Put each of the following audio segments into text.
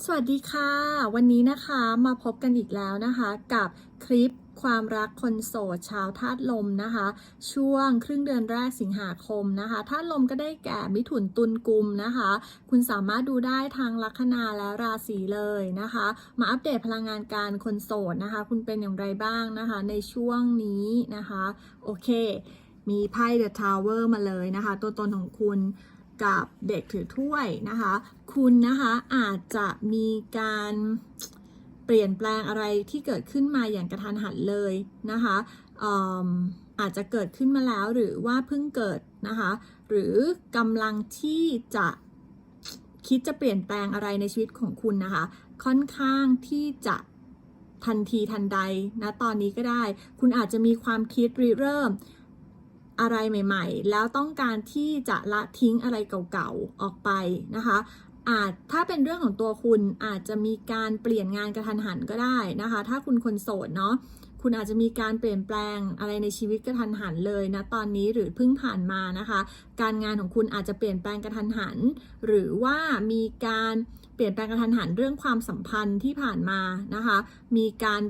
สวัสดีค่ะ วันนี้นะคะมาพบกันอีกแล้วนะคะกับคลิปความรักคนโสดชาวธาตุลมนะคะ ช่วงครึ่งเดือนแรกสิงหาคมนะคะธาตุลมก็ได้แก่มิถุนตุลกุมนะคะ คุณสามารถดูได้ทางลัคนาและราศีเลยนะคะ มาอัปเดตพลังงานการคนโสดนะคะ คุณเป็นอย่างไรบ้างนะคะ ในช่วงนี้นะคะ โอเค มีไพ่ The Tower มาเลยนะคะ ตัวตนของคุณ กับเด็กถือถ้วยนะคะ คุณนะคะอาจจะมีการเปลี่ยนแปลงอะไรที่เกิดขึ้นมาอย่างกระทันหันเลยนะคะอืมอาจจะเกิดขึ้นมาแล้วหรือว่าเพิ่งเกิดนะคะ หรือกำลังที่จะคิดจะเปลี่ยนแปลงอะไรในชีวิตของคุณนะคะ ค่อนข้างที่จะทันทีทันใดนะตอนนี้ก็ได้ คุณอาจจะมีความคิดริเริ่ม อะไรใหม่ ๆ แล้วต้องการที่จะละทิ้งอะไรเก่าๆออกไปนะคะอาจถ้าเป็นเรื่องของตัวคุณอาจจะมีการเปลี่ยนงานกระทันหันก็ได้นะคะ ถ้าคุณคนโสดเนาะคุณอาจจะมีการเปลี่ยนแปลงอะไรในชีวิตกระทันหันเลยนะตอนนี้หรือเพิ่งผ่านมานะคะ การงานของคุณอาจจะเปลี่ยนแปลงกระทันหัน หรือว่ามีการเปลี่ยนแปลงกระทันหันเรื่องความสัมพันธ์ที่ผ่านมานะคะ มีการ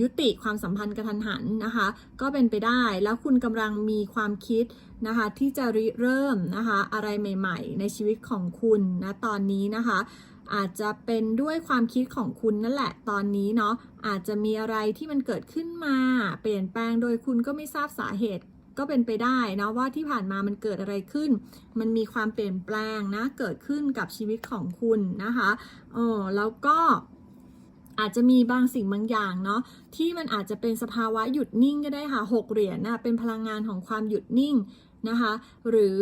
ยุติความสัมพันธ์กระทันหันนะคะ ก็เป็นไปได้แล้วคุณกำลังมีความคิดนะคะที่จะริเริ่มนะคะอะไรใหม่ ๆ ในชีวิตของคุณนะตอนนี้นะคะ อาจจะเป็นด้วยความคิดของคุณนั่นแหละตอนนี้เนาะอาจจะมีอะไรที่มันเกิดขึ้นมา เปลี่ยนแปลงโดยคุณก็ไม่ทราบสาเหตุก็เป็นไปได้นะว่าที่ผ่านมามันเกิดอะไรขึ้น มันมีความเปลี่ยนแปลงนะเกิดขึ้นกับชีวิตของคุณนะคะเออแล้วก็ อาจจะมีบางสิ่งบางอย่างเนาะที่มันอาจจะเป็นสภาวะหยุดนิ่งก็ได้ค่ะหกเหรียญนะเป็นพลังงานของความหยุดนิ่งนะคะหรือ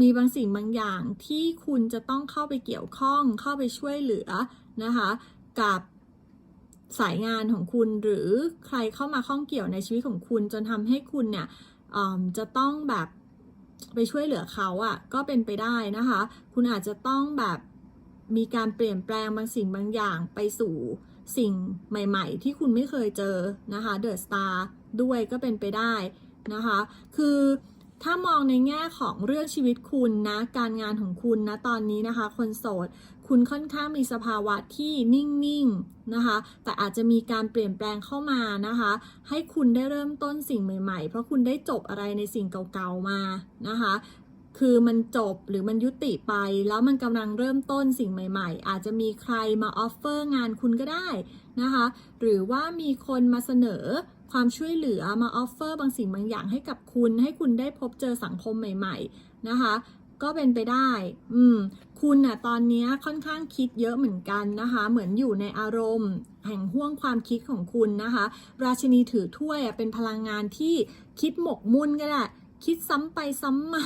มีบางสิ่งบางอย่างที่คุณจะต้องเข้าไปเกี่ยวข้องเข้าไปช่วยเหลือนะคะกับสายงานของคุณหรือใครเข้ามาข้องเกี่ยวในชีวิตของคุณ จนทำให้คุณเนี่ยจะต้องแบบไปช่วยเหลือเขาอะ่ะก็เป็นไปได้นะคะ คุณอาจจะต้องแบบมีการเปลี่ยนแปลงบางสิ่งบางอย่างไปสู่ สิ่งใหม่ๆ ที่คุณไม่เคยเจอนะคะเดอะสตาร์ด้วยก็เป็นไปได้นะคะ คือถ้ามองในแง่ของเรื่องชีวิตคุณนะ การงานของคุณนะตอนนี้นะคะ คนโสด คุณค่อนข้างมีสภาวะที่นิ่งๆนะคะ แต่อาจจะมีการเปลี่ยนแปลงเข้ามานะคะ ให้คุณได้เริ่มต้นสิ่งใหม่ๆ เพราะคุณได้จบอะไรในสิ่งเก่าๆมานะคะ คือมันจบหรือมันยุติไป แล้วมันกำลังเริ่มต้นสิ่งใหม่ ๆ อาจจะมีใครมาออฟเฟอร์งานคุณก็ได้นะคะ หรือว่ามีคนมาเสนอความช่วยเหลือมาออฟเฟอร์บางสิ่งบางอย่างให้กับคุณ ให้คุณได้พบเจอสังคมใหม่ๆนะคะก็เป็นไปได้ อืม คุณน่ะตอนนี้ค่อนข้างคิดเยอะเหมือนกันนะคะ เหมือนอยู่ในอารมณ์ แห่งห่วงความคิดของคุณนะคะ ราชินีถือถ้วยเป็นพลังงานที่คิดหมกมุ่นก็ได้ คิดซ้ำไปซ้ำมา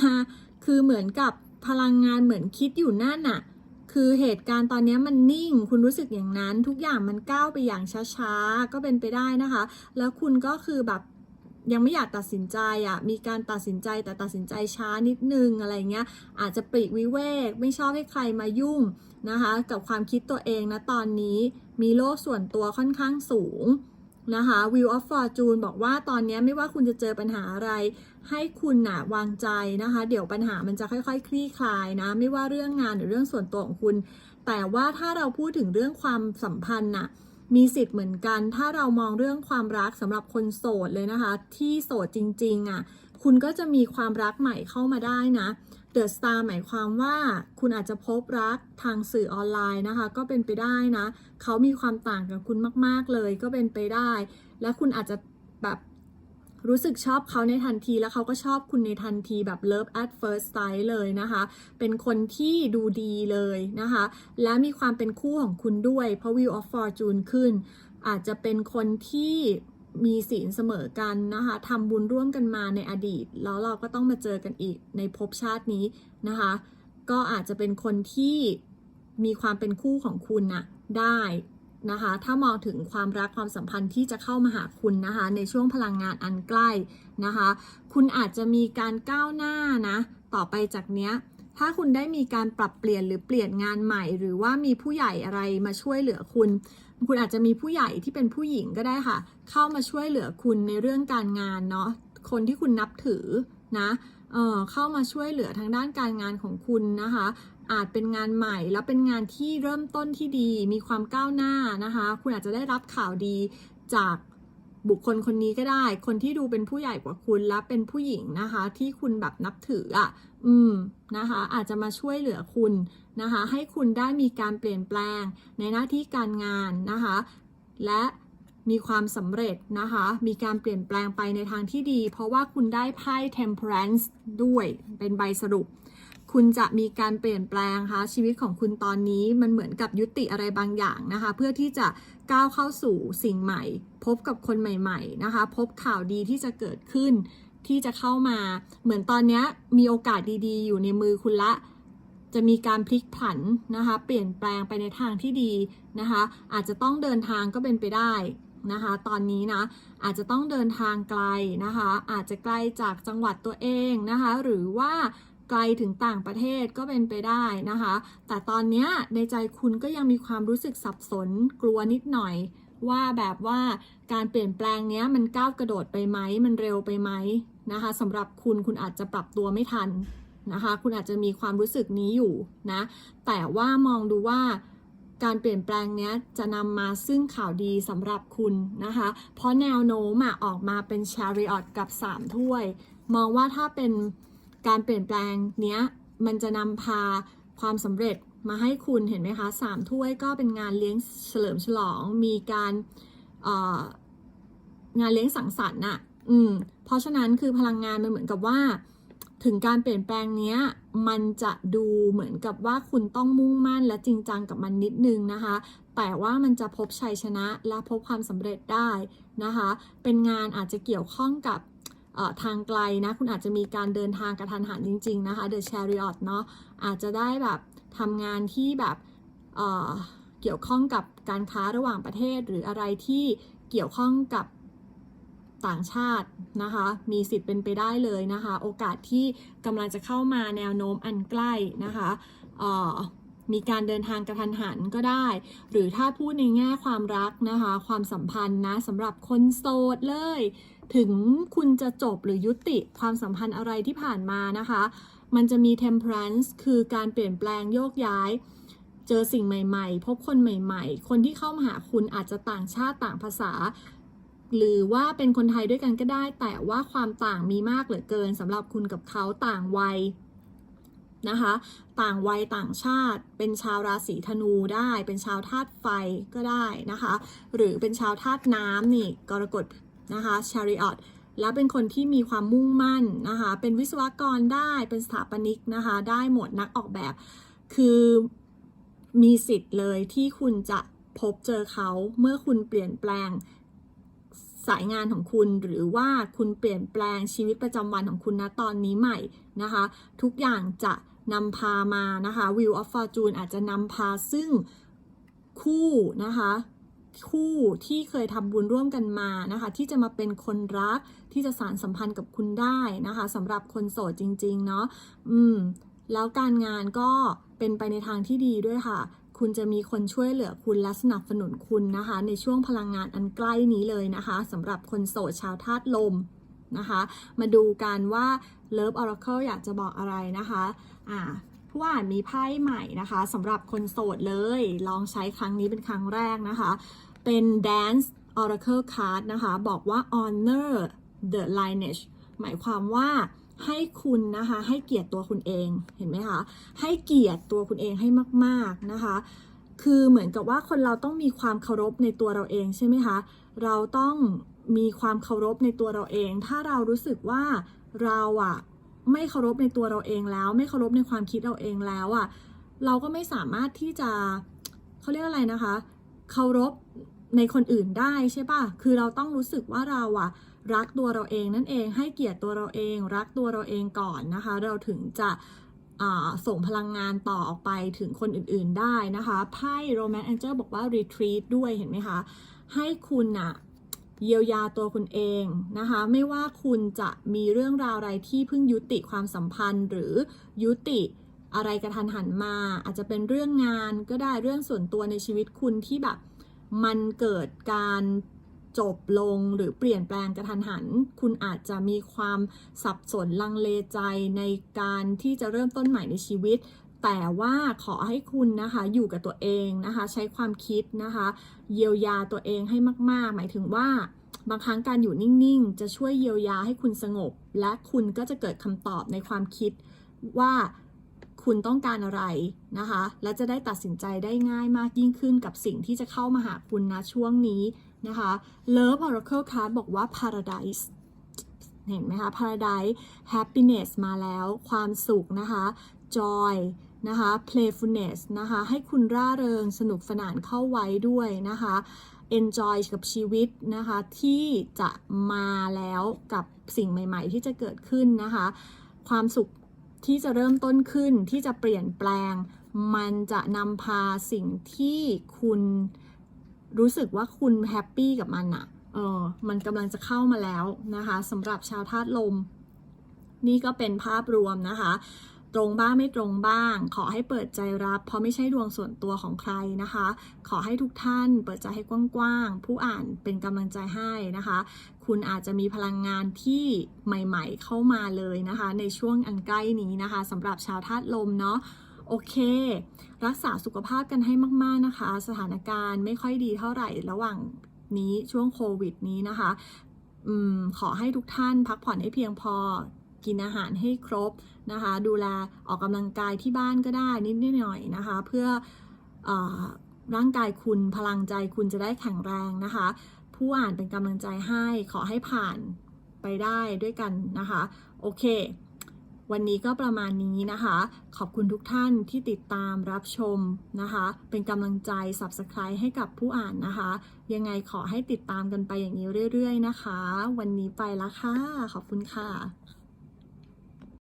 คือเหมือนกับพลังงานเหมือนคิดอยู่นั่นน่ะ คือเหตุการณ์ตอนนี้มันนิ่ง คุณรู้สึกอย่างนั้น ทุกอย่างมันก้าวไปอย่างช้าๆ ก็เป็นไปได้นะคะ แล้วคุณก็คือแบบยังไม่อยากตัดสินใจอะ่ะ มีการตัดสินใจแต่ตัดสินใจช้านิดนึงอะไรเงี้ย อาจจะปลีกวิเวก ไม่ชอบให้ใครมายุ่งนะคะ กับความคิดตัวเองนะตอนนี้ มีโลกส่วนตัวค่อนข้างสูงนะคะ Wheel of Fortune บอกว่าตอนนี้ไม่ว่าคุณจะเจอปัญหาอะไร ให้คุณน่ะวางใจนะคะ เดี๋ยวปัญหามันจะค่อยๆ คลี่คลายนะ ไม่ว่าเรื่องงานหรือเรื่องส่วนตัวของคุณ แต่ว่าถ้าเราพูดถึงเรื่องความสัมพันธ์น่ะมีสิทธิ์เหมือนกัน ถ้าเรามองเรื่องความรักสำหรับคนโสดเลยนะคะ ที่โสดจริงๆอะคุณก็จะมีความรักใหม่เข้ามาได้นะเดอะสตาร์หมายความว่าคุณอาจจะพบรักทางสื่อออนไลน์นะคะ ก็เป็นไปได้นะ เขามีความต่างกับคุณมาก ๆเลยก็เป็นไปได้ และคุณอาจจะแบบ รู้สึกชอบเขาในทันทีแล้วเขาก็ชอบคุณในทันทีแบบ love at first sight เลยนะคะ เป็นคนที่ดูดีเลยนะคะ และมีความเป็นคู่ของคุณด้วย เพราะ Wheel of Fortune ขึ้น อาจจะเป็นคนที่มีศีลเสมอกันนะคะทำบุญร่วมกันมาในอดีต แล้วเราก็ต้องมาเจอกันอีกในภพชาตินี้นะคะ ก็อาจจะเป็นคนที่มีความเป็นคู่ของคุณน่ะได้ นะคะ ถ้ามองถึงความรักความสัมพันธ์ที่จะเข้ามาหาคุณนะคะ ในช่วงพลังงานอันใกล้นะคะ คุณอาจจะมีการก้าวหน้านะ ต่อไปจากเนี้ยถ้าคุณได้มีการปรับเปลี่ยนหรือเปลี่ยนงานใหม่ หรือว่ามีผู้ใหญ่อะไรมาช่วยเหลือคุณ คุณอาจจะมีผู้ใหญ่ที่เป็นผู้หญิงก็ได้ค่ะ เข้ามาช่วยเหลือคุณในเรื่องการงานเนาะคนที่คุณนับถือนะเออเข้ามาช่วยเหลือทางด้านการงานของคุณนะคะ อาจเป็นงานใหม่แล้วเป็นงานที่เริ่มต้นที่ดี มีความก้าวหน้านะคะ คุณอาจจะได้รับข่าวดีจากบุคคลคนนี้ก็ได้ คนที่ดูเป็นผู้ใหญ่กว่าคุณและเป็นผู้หญิงนะคะ ที่คุณแบบนับถืออะ อืมนะคะ อาจจะมาช่วยเหลือคุณนะคะ ให้คุณได้มีการเปลี่ยนแปลงในหน้าที่การงานนะคะ และมีความสำเร็จนะคะ มีการเปลี่ยนแปลงไปในทางที่ดี เพราะว่าคุณได้ไพ่ temperance ด้วย เป็นใบสรุป คุณจะมีการเปลี่ยนแปลงคะชีวิตของคุณตอนนี้มันเหมือนกับยุติอะไรบางอย่างนะคะ เพื่อที่จะก้าวเข้าสู่สิ่งใหม่ พบกับคนใหม่ๆนะคะ พบข่าวดีที่จะเกิดขึ้นที่จะเข้ามา เหมือนตอนนี้มีโอกาสดีๆ อยู่ในมือคุณละ จะมีการพลิกผันนะคะ เปลี่ยนแปลงไปในทางที่ดีนะคะ อาจจะต้องเดินทางก็เป็นไปได้นะคะ ตอนนี้นะอาจจะต้องเดินทางไกลนะคะ อาจจะไกลจากจังหวัดตัวเองนะคะ หรือว่า ไกลถึงต่างประเทศก็เป็นไปได้นะคะ แต่ตอนนี้ในใจคุณก็ยังมีความรู้สึกสับสนกลัวนิดหน่อย ว่าแบบว่าการเปลี่ยนแปลงเนี้ยมันก้าวกระโดดไปไหมมันเร็วไปไหมนะคะสำหรับคุณคุณอาจจะปรับตัวไม่ทันนะคะ คุณอาจจะมีความรู้สึกนี้อยู่นะ แต่ว่ามองดูว่าการเปลี่ยนแปลงเนี้ยจะนำมาซึ่งข่าวดีสำหรับคุณนะคะ เพราะแนวโน้มออกมาเป็น Chariot กับ 3 ถ้วย มองว่าถ้าเป็น การเปลี่ยนแปลงเนี้ยมันจะนำพาความสำเร็จมาให้คุณเห็นไหมคะสามถ้วยก็เป็นงานเลี้ยงเฉลิมฉลอง มีการงานเลี้ยงสังสรรค์น่ะ อืม เพราะฉะนั้นคือพลังงานมันเหมือนกับว่า ถึงการเปลี่ยนแปลงเนี้ย มันจะดูเหมือนกับว่าคุณต้องมุ่งมั่นและจริงจังกับมันนิดนึงนะคะ แต่ว่ามันจะพบชัยชนะและพบความสำเร็จได้นะคะ เป็นงานอาจจะเกี่ยวข้องกับ ทางไกลนะ คุณอาจจะมีการเดินทางกระทันหันจริง ๆ นะคะ The Chariot เนาะอาจจะได้แบบทำงานที่แบบเเกี่ยวข้องกับการค้าระหว่างประเทศ หรืออะไรที่เกี่ยวข้องกับต่างชาตินะคะ มีสิทธิ์เป็นไปได้เลยนะคะ โอกาสที่กำลังจะเข้ามาแนวโน้มอันใกล้นะคะมีการเดินทางกระทันหันก็ได้ หรือถ้าพูดในแง่ความรักนะคะ ความสัมพันธ์นะสำหรับคนโสดเลย ถึงคุณจะจบหรือยุติความสัมพันธ์อะไรที่ผ่านมานะคะ มันจะมี temperance คือการเปลี่ยนแปลงโยกย้าย เจอสิ่งใหม่ๆ พบคนใหม่ๆ คนที่เข้ามาหาคุณอาจจะต่างชาติต่างภาษา หรือว่าเป็นคนไทยด้วยกันก็ได้ แต่ว่าความต่างมีมากเหลือเกินสำหรับคุณกับเขาต่างวัยนะคะต่างวัยต่างชาติ เป็นชาวราศีธนูได้ เป็นชาวธาตุไฟก็ได้นะคะ หรือเป็นชาวธาตุน้ำนี่กรกฎ นะคะ chariot แล้วเป็นคนที่มีความมุ่งมั่นนะคะ เป็นวิศวกรได้เป็นสถาปนิกนะคะ ได้หมดนักออกแบบ คือมีสิทธิ์เลยที่คุณจะพบเจอเขาเมื่อคุณเปลี่ยนแปลงสายงานของคุณหรือว่าคุณเปลี่ยนแปลงชีวิตประจำวันของคุณนะตอนนี้ใหม่นะคะ ทุกอย่างจะนำพามานะคะ Wheel of Fortune อาจจะนำพาซึ่งคู่นะคะ คู่ที่เคยทำบุญร่วมกันมานะคะ ที่จะมาเป็นคนรักที่จะสารสัมพันธ์กับคุณได้นะคะสำหรับคนโสดจริง ๆ เนาะอืมแล้วการงานก็เป็นไปในทางที่ดีด้วยค่ะ คุณจะมีคนช่วยเหลือคุณและสนับสนุนคุณนะคะ ในช่วงพลังงานอันใกล้นี้เลยนะคะสำหรับคนโสดชาวธาตุลมนะคะ มาดูกันว่า Love Oracle อยากจะบอกอะไรนะคะอ่าผู้อ่านมีไพ่ใหม่นะคะสำหรับคนโสดเลย ลองใช้ครั้งนี้เป็นครั้งแรกนะคะ เป็น Dance Oracle Card นะคะ บอกว่า honor the lineage หมายความว่าให้คุณนะคะ ให้เกียรติตัวคุณเองเห็นไหมคะ ให้เกียรติตัวคุณเองให้มาก ๆ นะคะ คือเหมือนกับว่าคนเราต้องมีความเคารพในตัวเราเองใช่ไหมคะ เราต้องมีความเคารพในตัวเราเอง ถ้าเรารู้สึกว่าเราอะไม่เคารพในตัวเราเองแล้ว ไม่เคารพในความคิดเราเองแล้วอะเราก็ไม่สามารถที่จะเขาเรียกอะไรนะคะ เคารพ ในคนอื่นได้ใช่ปะคือเราต้องรู้สึกว่าเราอะรักตัวเราเองนั่นเองให้เกียรติตัวเราเอง รักตัวเราเองก่อนนะคะ เราถึงจะส่งพลังงานต่อออกไปถึงคนอื่นๆได้นะคะไพ่ Romance Angel บอกว่า retreat ด้วยเห็นไหมคะให้คุณอะเยียวยาตัวคุณเองนะคะ ไม่ว่าคุณจะมีเรื่องราวอะไรที่เพิ่งยุติความสัมพันธ์ หรือยุติอะไรกระทันหันมา อาจจะเป็นเรื่องงานก็ได้เรื่องส่วนตัวในชีวิตคุณที่แบบ มันเกิดการจบลงหรือเปลี่ยนแปลงกระทันหัน คุณอาจจะมีความสับสนลังเลใจในการที่จะเริ่มต้นใหม่ในชีวิต แต่ว่าขอให้คุณนะคะอยู่กับตัวเองนะคะ ใช้ความคิดนะคะ เยียวยาตัวเองให้มาก ๆ หมายถึงว่าบางครั้งการอยู่นิ่ง ๆ จะช่วยเยียวยาให้คุณสงบ และคุณก็จะเกิดคำตอบในความคิดว่า คุณต้องการอะไรนะคะ และจะได้ตัดสินใจได้ง่ายมากยิ่งขึ้นกับสิ่งที่จะเข้ามาหาคุณนะช่วงนี้นะคะ Love Oracle Card บอกว่า Paradise เห็นไหมคะ Paradise Happiness มาแล้วความสุขนะคะ Joy นะคะ Playfulness นะคะ ให้คุณร่าเริงสนุกสนานเข้าไว้ด้วยนะคะ enjoy กับชีวิตนะคะ ที่จะมาแล้วกับสิ่งใหม่ ๆ ที่จะเกิดขึ้นนะคะ ความสุข ที่จะเริ่มต้นขึ้นที่จะเปลี่ยนแปลง มันจะนำพาสิ่งที่คุณรู้สึกว่าคุณแฮปปี้กับมันอะเออมันกำลังจะเข้ามาแล้วนะคะสำหรับชาวธาตุลม นี่ก็เป็นภาพรวมนะคะ ตรงบ้างไม่ตรงบ้าง ขอให้เปิดใจรับ เพราะไม่ใช่ดวงส่วนตัวของใครนะคะ ขอให้ทุกท่านเปิดใจให้กว้างๆ ผู้อ่านเป็นกำลังใจให้นะคะ คุณอาจจะมีพลังงานที่ใหม่ ๆ เข้ามาเลยนะคะ ในช่วงอันใกล้นี้นะคะสำหรับชาวธาตุลมเนาะโอเค รักษาสุขภาพกันให้มากๆนะคะ สถานการณ์ไม่ค่อยดีเท่าไหร่ระหว่างนี้ช่วงโควิดนี้นะคะอขอให้ทุกท่านพักผ่อนให้เพียงพอกินอาหารให้ครบนะคะ ดูแลออกกำลังกายที่บ้านก็ได้นิดๆหน่อยๆนะคะ เพื่ออร่างกายคุณพลังใจคุณจะได้แข็งแรงนะคะ ผู้อ่านเป็นกำลังใจให้ขอให้ผ่านไปได้ด้วยกันนะคะ โอเค วันนี้ก็ประมาณนี้นะคะ ขอบคุณทุกท่านที่ติดตามรับชมนะคะ เป็นกำลังใจ Subscribe ให้กับผู้อ่านนะคะ ยังไงขอให้ติดตามกันไปอย่างนี้เรื่อย ๆ นะคะ วันนี้ไปละค่ะ ขอบคุณค่ะ